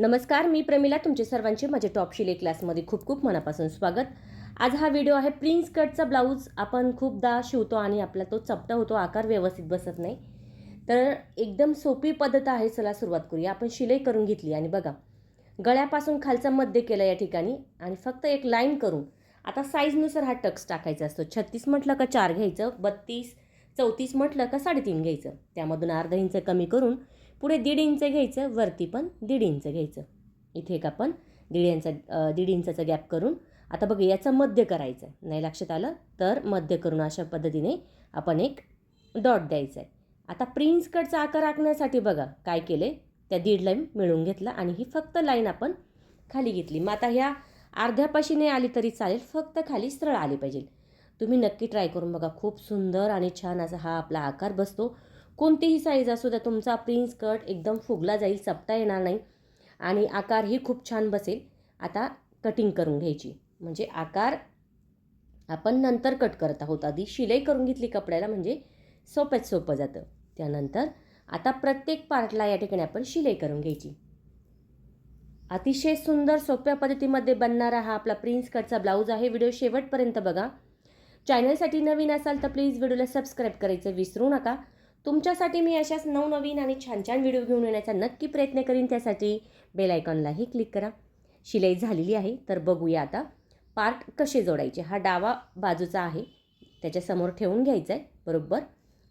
नमस्कार मी प्रमिला तुमचे सर्वांचे माझ्या टॉप शिले क्लासमध्ये खूप खूप मनापासून स्वागत. आज हा व्हिडिओ आहे प्रिन्स कटचा ब्लाऊज. आपण खूपदा शिवतो आणि आपला तो चपटा होतो आकार व्यवस्थित बसत नाही. तर एकदम सोपी पद्धत आहे चला सुरुवात करूया. आपण शिलाई करून घेतली आणि बघा गळ्यापासून खालचा मध्य केला या ठिकाणी आणि फक्त एक लाईन करून आता साईजनुसार हा टक्स टाकायचा असतो. छत्तीस म्हटलं का चार घ्यायचं बत्तीस चौतीस म्हटलं का साडेतीन घ्यायचं. त्यामधून अर्धा इंच कमी करून पुढे दीड इंच घ्यायचं वरती पण दीड इंच घ्यायचं. इथे एक आपण दीड इंचा दीड इंचाचा गॅप करून आता बघा याचं मध्य करायचं आहे. नाही लक्षात आलं तर मध्य करून अशा पद्धतीने आपण एक डॉट द्यायचा आहे. आता प्रिन्स कटचा आकार आखण्यासाठी बघा काय केले त्या दीड लाईन मिळून घेतला आणि ही फक्त लाईन आपण खाली घेतली. मग आता ह्या अर्ध्यापाशी नाही आली तरी चालेल फक्त खाली सरळ आली पाहिजे. तुम्ही नक्की ट्राय करून बघा. खूप सुंदर आणि छान असा हा आपला आकार बसतो. कोणतीही साईज असू द्या तुमचा प्रिन्स कट एकदम फुगला जाईल चपटा येणार नाही आणि आकारही खूप छान बसेल. आता कटिंग करून घ्यायची. म्हणजे आकार आपण नंतर कट करत आहोत. आधी शिलाई करून घेतली कपड्याला म्हणजे सोप्यात सोपं जातं. त्यानंतर आता प्रत्येक पार्टला या ठिकाणी आपण शिलाई करून घ्यायची. अतिशय सुंदर सोप्या पद्धतीमध्ये बनणारा हा आपला प्रिन्स कटचा ब्लाऊज आहे. व्हिडिओ शेवटपर्यंत बघा. चॅनलसाठी नवीन असाल तर प्लीज व्हिडिओला सबस्क्राईब करायचं विसरू नका. तुमच्यासाठी मी अशाच नवनवीन आणि छान छान व्हिडिओ घेऊन येण्याचा नक्की प्रयत्न करीन. त्यासाठी बेल आयकॉनलाही क्लिक करा. शिलाई झालेली आहे तर बघूया आता पार्ट कसे जोडायचे. हा डावा बाजूचा आहे त्याच्यासमोर ठेवून घ्यायचा आहे बरोबर?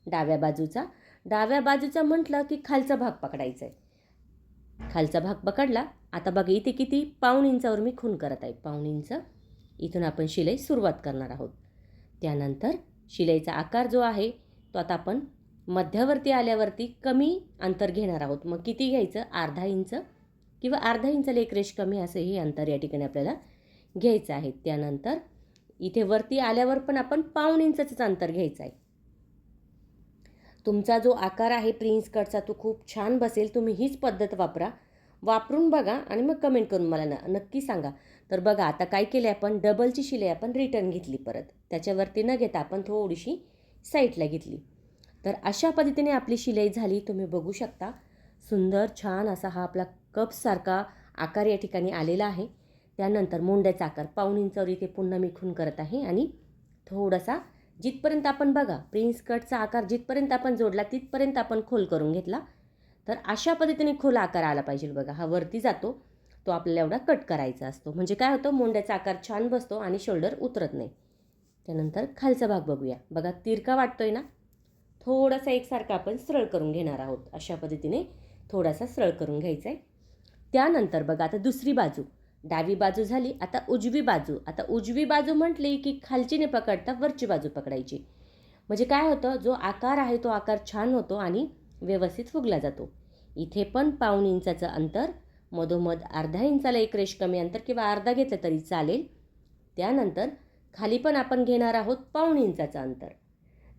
डाव्या बाजूचा. डाव्या बाजूचा म्हटलं की खालचा भाग पकडायचा आहे खालचा भाग पकडला. आता बघा इथे किती पाऊण इंचावर मी खून करत आहे. पाऊण इंच. इथून आपण शिलाई सुरुवात करणार आहोत. त्यानंतर शिलाईचा आकार जो आहे तो आता आपण मध्यावरती आल्यावरती कमी अंतर घेणार आहोत. मग किती घ्यायचं? अर्धा इंच किंवा अर्धा इंचाला एक रेश कमी असं हे अंतर या ठिकाणी आपल्याला घ्यायचं आहे. त्यानंतर इथे वरती आल्यावर पण आपण पाऊण इंचाचंच अंतर घ्यायचं आहे. तुमचा जो आकार आहे प्रिन्स कटचा तो खूप छान बसेल. तुम्ही हीच पद्धत वापरा. वापरून बघा आणि मग कमेंट करून मला न नक्की सांगा. तर बघा आता काय केलं आहे आपण? डबलची शिलाई आपण रिटर्न घेतली परत. त्याच्यावरती न घेता आपण थोडीशी साईडला घेतली. तर अशा पद्धतीने आपली शिलाई झाली तुम्ही बघू शकता. सुंदर छान असा हा आपला कपसारखा आकार या ठिकाणी आलेला आहे. त्यानंतर मुंड्याचा आकार पाऊण इंचावर इथे पुन्हा मी खून करत आहे आणि थोडासा जिथपर्यंत आपण बघा प्रिन्स कटचा आकार जिथपर्यंत आपण जोडला तिथपर्यंत आपण खोल करून घेतला. तर अशा पद्धतीने खोल आकार आला पाहिजे बघा हा वरती जातो तो आपल्याला एवढा कट करायचा असतो. म्हणजे काय होतं मुंड्याचा आकार छान बसतो आणि शोल्डर उतरत नाही. त्यानंतर खालचा भाग बघूया. बघा तिरका वाटतोय ना? थोडासा एकसारखा आपण सरळ करून घेणार आहोत. अशा पद्धतीने थोडासा सरळ करून घ्यायचा आहे त्यानंतर बघा आता दुसरी बाजू. डावी बाजू झाली आता उजवी बाजू. आता उजवी बाजू म्हटली की खालचीने पकडता वरची बाजू पकडायची. म्हणजे काय होतं जो आकार आहे तो आकार छान होतो आणि व्यवस्थित फुगला जातो. इथे पण पाऊण इंचाचं अंतर मधोमध अर्धा इंचाला एक रेश कमी अंतर किंवा अर्धा घेतलं तरी चालेल. त्यानंतर खाली पण आपण घेणार आहोत पाऊण इंचाचं अंतर.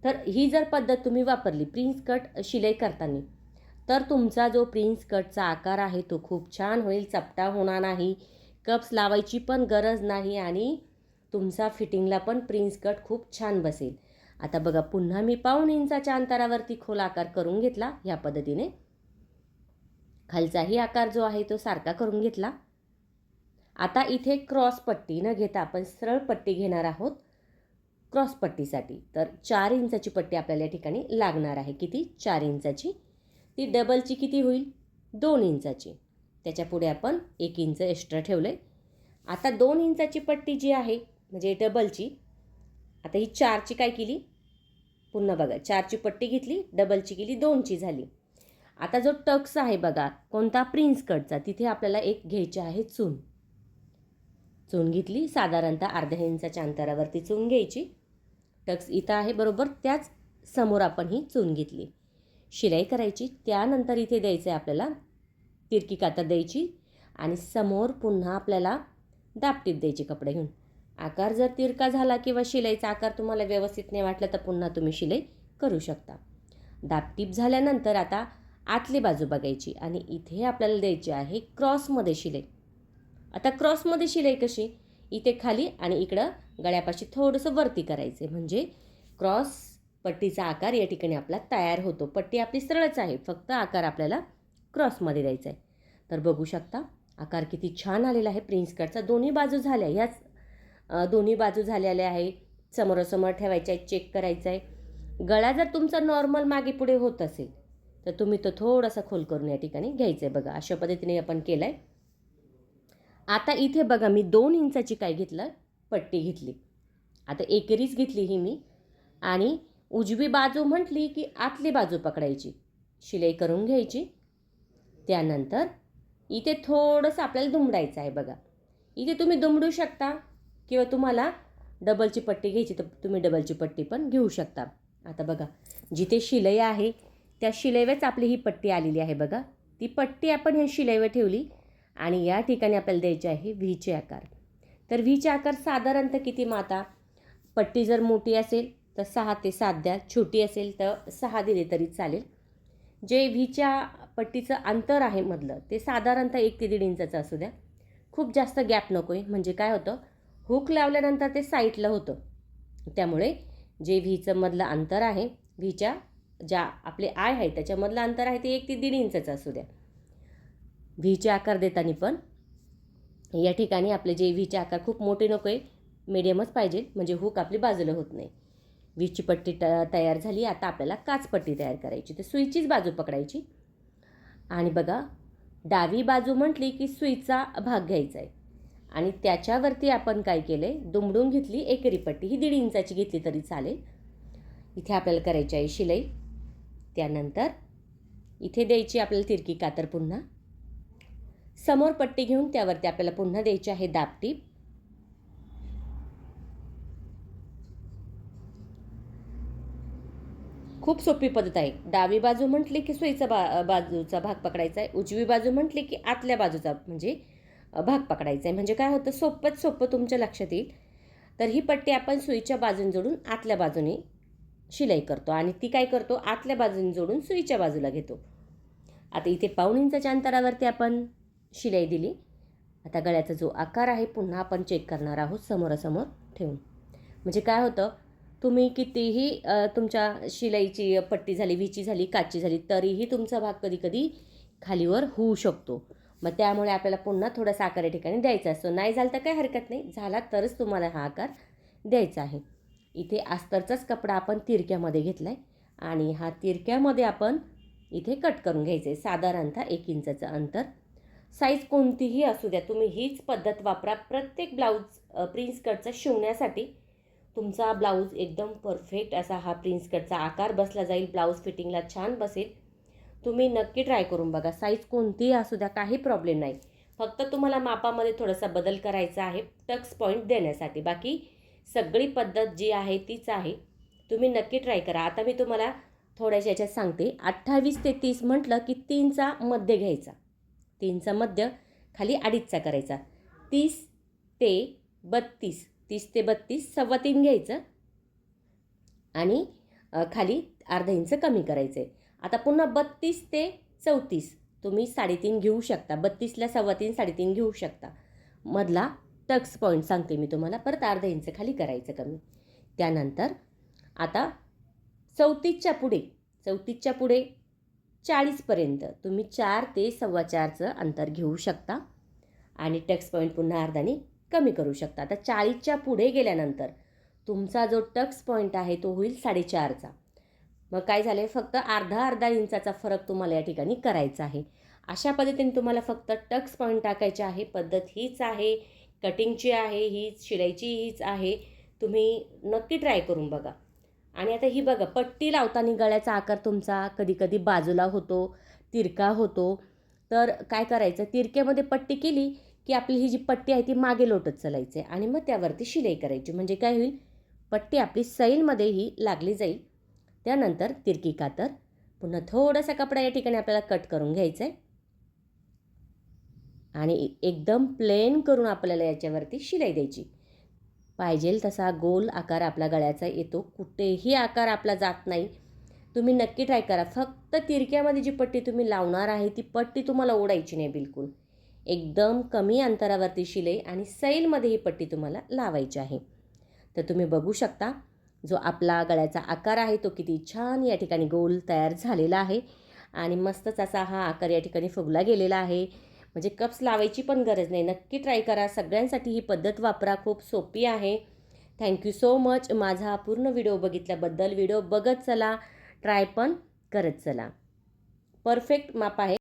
तर ही जर पद्धत तुम्ही वापरली प्रिन्स कट शिलाई करताना तर तुमचा जो प्रिन्स कटचा आकार आहे तो खूप छान होईल चपटा होणार नाही कप्स लावायची पण गरज नाही आणि तुमचा फिटिंगला पण प्रिन्स कट खूप छान बसेल. आता बघा पुन्हा मी पाऊण इंचाच्या अंतरावरती खोल आकार करून घेतला ह्या पद्धतीने. खालचाही आकार जो आहे तो सारखा करून घेतला. आता इथे क्रॉस पट्टी न घेता आपण सरळ पट्टी घेणार आहोत. क्रॉस पट्टीसाठी. तर चार इंचाची पट्टी आपल्याला या ठिकाणी लागणार आहे. किती? चार इंचाची. ती डबलची किती होईल? दोन इंचाची. त्याच्यापुढे आपण एक इंच एक्स्ट्रा ठेवलं आहे आता दोन इंचाची पट्टी जी आहे म्हणजे डबलची आता ही चारची काय केली? पुन्हा बघा चारची पट्टी घेतली डबलची केली दोनची झाली. आता जो टक्स आहे बघा कोणता? प्रिन्स कटचा. तिथे आपल्याला एक घ्यायची आहे चून. चून घेतली साधारणतः अर्ध्या इंचाच्या अंतरावरती चून घ्यायची. टक्स इथं आहे बरोबर त्याच समोर आपण ही चून घेतली. शिलाई करायची त्यानंतर इथे द्यायचं आहे आपल्याला तिरकी कातर द्यायची आणि समोर पुन्हा आपल्याला दापटीप द्यायची कपडे घेऊन. आकार जर तिरका झाला किंवा शिलाईचा आकार तुम्हाला व्यवस्थित नाही वाटला तर पुन्हा तुम्ही शिलाई करू शकता. दापटीप झाल्यानंतर आता आतली बाजू बघायची आणि इथे आपल्याला द्यायची आहे क्रॉसमध्ये शिलाई. आता क्रॉसमध्ये शिलाई कशी? इथे खाली आणि इकडं गळ्यापाशी थोडंसं वरती करायचे म्हणजे क्रॉस पट्टीचा आकार या ठिकाणी आपला तयार होतो. पट्टी आपली सरळच आहे. फक्त आकार आपल्याला क्रॉसमध्ये द्यायचा आहे तर बघू शकता आकार किती छान आलेला आहे. प्रिन्स कटचा दोन्ही बाजू झाल्या. ह्याच दोन्ही बाजू झालेल्या आहे. समोरासमोर ठेवायच्या आहे चेक करायचं आहे गळा जर तुमचा नॉर्मल मागे पुढे होत असेल तर तुम्ही तो थोडासा खोल करून या ठिकाणी घ्यायचं आहे बघा अशा पद्धतीने आपण केलं आहे आता इथे बघा मी दोन इंचाची काय घेतलं? पट्टी घेतली. आता एकेरीच घेतली ही मी. आणि उजवी बाजू म्हटली की आतली बाजू पकडायची. शिलाई करून घ्यायची. त्यानंतर इथे थोडंसं आपल्याला दुमडायचं आहे बघा. इथे तुम्ही दुमडू शकता किंवा तुम्हाला डबलची पट्टी घ्यायची तर तुम्ही डबलची पट्टी पण घेऊ शकता. आता बघा जिथे शिलाई आहे त्या शिलाईवरच आपली ही पट्टी आलेली आहे बघा. ती पट्टी आपण ह्या शिलाईवर ठेवली. आणि या ठिकाणी आपल्याला द्यायचे आहे व्हीचे आकार. तर व्हीचे आकार साधारणतः किती माता पट्टी जर मोठी असेल तर सहा ते सात द्या. छोटी असेल तर सहा दिले तरी चालेल. जे व्हीच्या पट्टीचं अंतर आहे मधलं ते साधारणतः एक ते दीड इंचाचं असू द्या. खूप जास्त गॅप नको आहे म्हणजे काय होतं? हुक लावल्यानंतर ते साईटला होतं. त्यामुळे जे व्हीचं मधलं अंतर आहे व्हीच्या ज्या आपले आय आहे त्याच्यामधलं अंतर आहे ते एक ते दीड इंचाचं असू द्या. व्हीचे आकार देताना पण. या ठिकाणी आपले जे व्हीचे आकार खूप मोठे नको आहे मिडियमच पाहिजे म्हणजे हुक आपली बाजूला होत नाही. व्हीची पट्टी त तयार झाली आता आपल्याला काचपट्टी तयार करायची तर सुईचीच बाजू पकडायची. आणि बघा डावी बाजू म्हटली की सुईचा भाग घ्यायचा आहे. आणि त्याच्यावरती आपण काय केलं आहे दुमडून घेतली एकेरी पट्टी ही दीड इंचाची घेतली तरी चालेल. इथे आपल्याला करायची आहे शिलाई. त्यानंतर इथे द्यायची आपल्याला तिरकी कातर पुन्हा. समोर पट्टी घेऊन त्यावरती आपल्याला पुन्हा द्यायची आहे दापटीप खूप सोपी पद्धत आहे. डावी बाजू म्हटली की सुईचा बा बाजूचा भाग पकडायचा आहे. उजवी बाजू म्हटली की आतल्या बाजूचा म्हणजे भाग पकडायचा आहे. म्हणजे काय होतं? सोपंच सोपं तुमच्या लक्षात येईल. तर ही पट्टी आपण सुईच्या बाजून जोडून आतल्या बाजूने शिलाई करतो आणि ती काय करतो? आतल्या बाजूने जोडून सुईच्या बाजूला घेतो. आता इथे पाऊण इंचाच्या अंतरावरती आपण शिलाई दिली. आता गळ्याचा जो आकार आहे पुन्हा आपण चेक करणार आहोत समोरासमोर ठेवून. म्हणजे काय होतं तुम्ही कितीही तुमच्या शिलाईची पट्टी झाली विची झाली काची झाली तरीही तुमचा भाग कधीकधी खालीवर होऊ शकतो. मग त्यामुळे आपल्याला पुन्हा थोडासा आकार या ठिकाणी द्यायचा असतो नाही झालं तर काही हरकत नाही. झाला तरच तुम्हाला हा आकार द्यायचा आहे. इथे आस्तरचाच कपडा आपण तिरक्यामध्ये घेतला आहे आणि हा तिरक्यामध्ये आपण इथे कट करून घ्यायचं आहे. साधारणतः एक इंचाचं अंतर साईज कोणतीही असू द्या तुम्ही हीच पद्धत वापरा. प्रत्येक ब्लाऊज प्रिन्स कटचा शिवण्यासाठी तुमचा ब्लाऊज एकदम परफेक्ट असा हा प्रिन्स कटचा आकार बसला जाईल ब्लाऊज फिटिंगला छान बसेल. तुम्ही नक्की ट्राय करून बघा साईज कोणतीही असू द्या काही प्रॉब्लेम नाही. फक्त तुम्हाला मापामध्ये थोडासा बदल करायचा आहे टक्स पॉईंट देण्यासाठी. बाकी सगळी पद्धत जी आहे तीच आहे. तुम्ही नक्की ट्राय करा. आता मी तुम्हाला थोड्याशा याच्यात सांगते. अठ्ठावीस ते तीस म्हटलं की तीनचा मध्य घ्यायचा. तीनचा मध्य खाली अडीचचा करायचा. तीस ते बत्तीस तीस ते बत्तीस सव्वा तीन घ्यायचं. आणि खाली अर्धा इंच कमी करायचं आहे आता पुन्हा बत्तीस ते चौतीस तुम्ही साडेतीन घेऊ शकता. बत्तीसला सव्वा तीन साडेतीन घेऊ शकता. मधला टक्स पॉईंट सांगते मी तुम्हाला. परत अर्धा इंच खाली करायचं कमी. त्यानंतर आता चौतीसच्या पुढे चौतीसच्या पुढे चाळीसपर्यंत तुम्ही चार ते सव्वा चारचं अंतर घेऊ शकता. आणि टक्स पॉईंट पुन्हा अर्धाने कमी करू शकता. आता चाळीसच्या पुढे गेल्यानंतर तुमचा जो टक्स पॉईंट आहे तो होईल साडेचारचा. मग काय झालं फक्त अर्धा अर्धा इंचाचा फरक तुम्हाला या ठिकाणी करायचा आहे. अशा पद्धतीने तुम्हाला फक्त टक्स पॉईंट टाकायचे आहे. पद्धत हीच आहे कटिंगची आहे हीच शिलाईची हीच आहे. तुम्ही नक्की ट्राय करून बघा. आणि आता ही बघा पट्टी लावताना गळ्याचा आकार तुमचा कधीकधी बाजूला होतो तिरका होतो. तर काय करायचं तिरक्यामध्ये पट्टी केली की आपली ही जी पट्टी आहे ती मागे लोटत चालायची आहे आणि मग त्यावरती शिलाई करायची. म्हणजे काय होईल पट्टी आपली सैलमध्येही लागली जाईल. त्यानंतर तिरकी कातर पुन्हा थोडासा कपडा या ठिकाणी आपल्याला कट करून घ्यायचा आहे. आणि एकदम प्लेन करून आपल्याला याच्यावरती शिलाई द्यायची. पाहिजेल तसा गोल आकार आपला गळ्याचा येतो. कुठेही आकार आपला जात नाही. तुम्ही नक्की ट्राय करा. फक्त तिरक्यामध्ये जी पट्टी तुम्ही लावणार आहे ती पट्टी तुम्हाला ओढायची नाही बिलकुल. एकदम कमी अंतरावरती शिलाई आणि सैलमध्ये ही पट्टी तुम्हाला लावायची आहे. तर तुम्ही बघू शकता जो आपला गळ्याचा आकार आहे तो किती छान या ठिकाणी गोल तयार झालेला आहे. आणि मस्तच असा हा आकार या ठिकाणी फुगला गेलेला आहे. म्हणजे कप्स लावायची पण गरज नाही. नक्की ट्राय करा. सगळ्यांसाठी ही पद्धत वापरा. खूप सोपी आहे. थँक्यू सो मच माझा हा पूर्ण व्हिडिओ बघितल्याबद्दल व्हिडिओ बघत चला. ट्राय पण करत चला. परफेक्ट माप आहे.